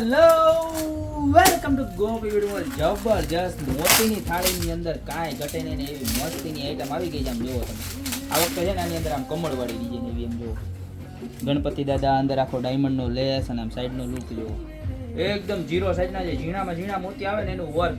Hello welcome to Gopi video જબરજસ્ત મોતીની થાળીની અંદર કાંઈ ઘટે નહીં ને એવી મસ્તીની આઈટમ આવી ગઈ છે. આમ જુઓ તમે. આ વખતે છે ને આની અંદર આમ કમળવાળી ડિઝાઇન એવી એમ જુઓ. ગણપતિ દાદા અંદર આખો ડાયમંડનો લેસ અને આમ સાઈડનો લુક જુઓ. એકદમ જીરો સાઈઝના જે ઝીણામાં ઝીણા મોતી આવે ને એનું વર્ક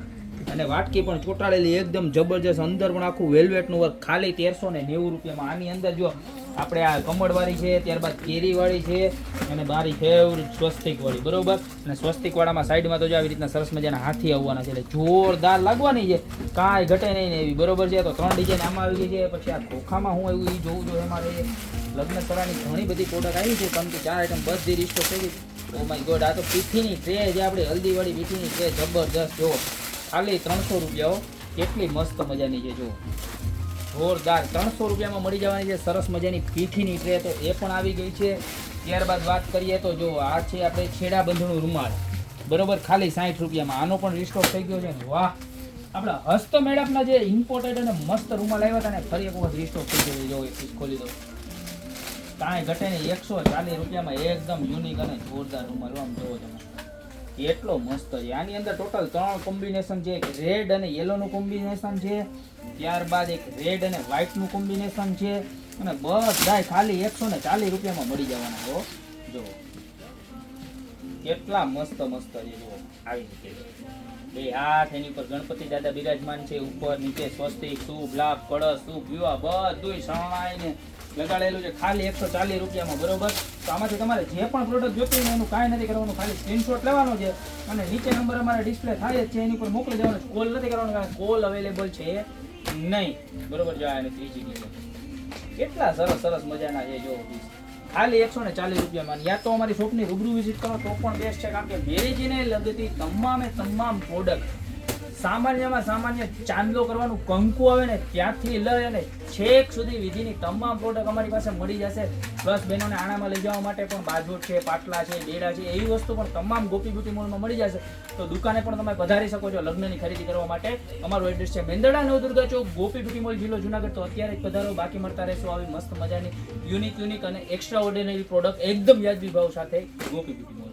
અને વાટકી પણ ચોંટાડેલી, એકદમ જબરજસ્ત. અંદર પણ આખું વેલ્વેટનું વર્ક ખાલી તેરસો ને નેવું રૂપિયામાં આની અંદર જો આપણે આ કમળવાળી છે, ત્યારબાદ કેરીવાળી છે, અને મારી ફેવરિટ સ્વસ્તિકવાળી, બરોબર? અને સ્વસ્તિકવાળામાં સાઈડમાં તો જો આવી રીતના સરસ મજાના હાથી આવવાના છે, એટલે જોરદાર લાગવાની છે. કાંઈ ઘટે નહીં ને એવી, બરોબર છે? તો ત્રણ ડિઝાઇન આમાં આવી ગઈ છે, પછી આ ખોખામાં હું આવ્યું એ જોવું જોઈએ મારે લગ્ન કરવાની ઘણી બધી પ્રોડક્ટ આવી છે, પરંતુ ચાર આઈટમ બધી રિસ્ટો થઈ ગઈ ઓ માય ગોડ આ તો પીઠીની ટ્રે જે આપણે, હલ્દીવાળી પીઠીની ટ્રે જબરજસ્ત, જો. ખાલી ત્રણસો રૂપિયાઓ કેટલી મસ્ત મજાની છે, જો. જોરદાર ત્રણસો રૂપિયામાં મળી જવાની છે સરસ મજાની પીઠીની ટ્રે તો એ પણ આવી ગઈ છે. ત્યારબાદ વાત કરીએ તો જો આ છે આપણે છેડા બંધનું રૂમાલ. બરોબર, ખાલી સાઠ રૂપિયામાં. આનો પણ રિસ્ટોક થઈ ગયો છે ને વાહ. આપણા હસ્ત મેડપના જે ઇમ્પોર્ટેડ અને મસ્ત રૂમાલ આવ્યા હતા ને, ફરી એક વખત રિસ્ટોક થઈ ગયો જો ખોલી દો કાંઈ ઘટે નહીં. એકસો ચાલીસ રૂપિયામાં એકદમ યુનિક અને જોરદાર રૂમાલ. આમ જોવો તમે. એટલો મસ્ત છે. આની અંદર ટોટલ ત્રણ કોમ્બિનેશન છે. એક રેડ અને યલોનું કોમ્બિનેશન છે. ત્યારબાદ એક રેડ અને વ્હાઇટનું કોમ્બિનેશન છે. અને બધાય ખાલી એકસો ને ચાલીસ રૂપિયામાં મળી જવાના હો. જો. કેટલા મસ્ત મસ્ત છે જો આવી બે હાથ, એની ઉપર ગણપતિ દાદા બિરાજમાન છે. ઉપર નીચે સ્વસ્તિક, શુભ લાભ, કળશ, શુભ વિવાહ, બધુંય શરણાઈને લગાડેલું છે, ખાલી એકસો ચાલીસ રૂપિયામાં, બરોબર? તો આમાંથી તમારે જે પણ પ્રોડક્ટ જોતી હોય એનું કાંઈ નથી કરવાનું, ખાલી સ્ક્રીનશોટ લેવાનો છે અને નીચે નંબર અમારે ડિસ્પ્લે થાય જ છે, એની ઉપર મોકલી દેવાનો કોલ નથી કરવાનો, કારણ કોલ અવેલેબલ છે નહીં. બરોબર, જો આને ત્રીજી કિલો કેટલા સરસ સરસ મજાના છે, જો. ખાલી એકસો ને ચાલીસ રૂપિયામાં. યા તો અમારી શોપની રૂબરૂ વિઝિટ કરો, તો પણ બેસ્ટ છે, કારણ કે મેરેજને લગતી તમામે તમામ પ્રોડક્ટ સામાન્યમાં સામાન્ય ચાંદલો કરવાનું કંકુ આવે ને ત્યાંથી લઈ અને છેક સુધી વિધિની તમામ પ્રોડક્ટ અમારી પાસે મળી જશે. પ્લસ બહેનોને આણામાં લઈ જવા માટે પણ બાજોટ છે, પાટલા છે, બેડા છે, એવી વસ્તુ પણ તમામ ગોપી બ્યુટી મોલમાં મળી જશે. તો દુકાને પણ તમે પધારી શકો છો લગ્નની ખરીદી કરવા માટે. અમારું એડ્રેસ છે મેંદરડા નવદુર્ગા ચોક ગોપી બ્યુટી મોલ, જિલ્લો જુનાગઢ. તો અત્યારે પધારો, બાકી મળતા રહેશો. આવી મસ્ત મજાની યુનિક યુનિક અને એક્સ્ટ્રા ઓર્ડિનરી પ્રોડક્ટ એકદમ વ્યાજબી ભાવ સાથે ગોપી બ્યુટી મોલ.